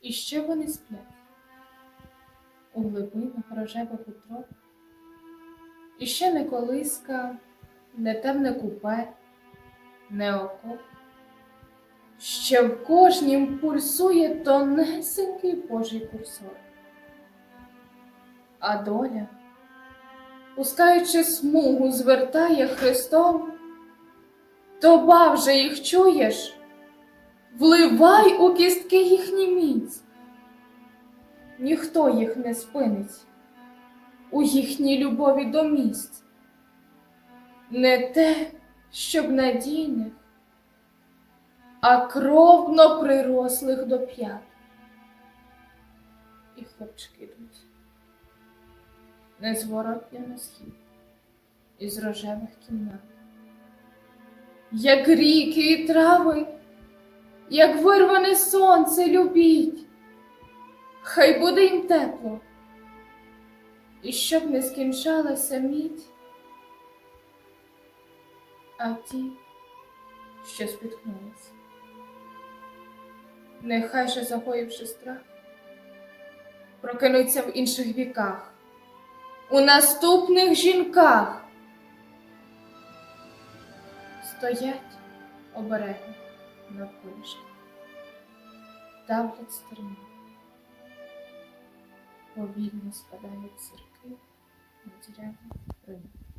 І ще вони сплять у глибинах рожевих утроб. І ще не колиска, не темне купе, не окоп. Ще в кожнім пульсує тонесенький Божий курсор. А доля, пускаючи смугу, звертає Христом, Тоба вже їх чуєш, вливай у кістки їхні міць. Ніхто їх не спинить у їхній любові до місць. Не те, щоб надійних, а кровно прирослих до п'ят. І хлопчики йдуть незворотня на схід із рожевих кімнат. Як ріки і трави, як вирване сонце любіть, хай буде їм тепло, і щоб не скінчалася мідь, а ті, що спіткнулися, нехай же загоївши страх, прокинуться в інших віках, у наступних жінках. Стоять обережно навколішки, давлять стерни, повільно спадають зірки на діряві ринок.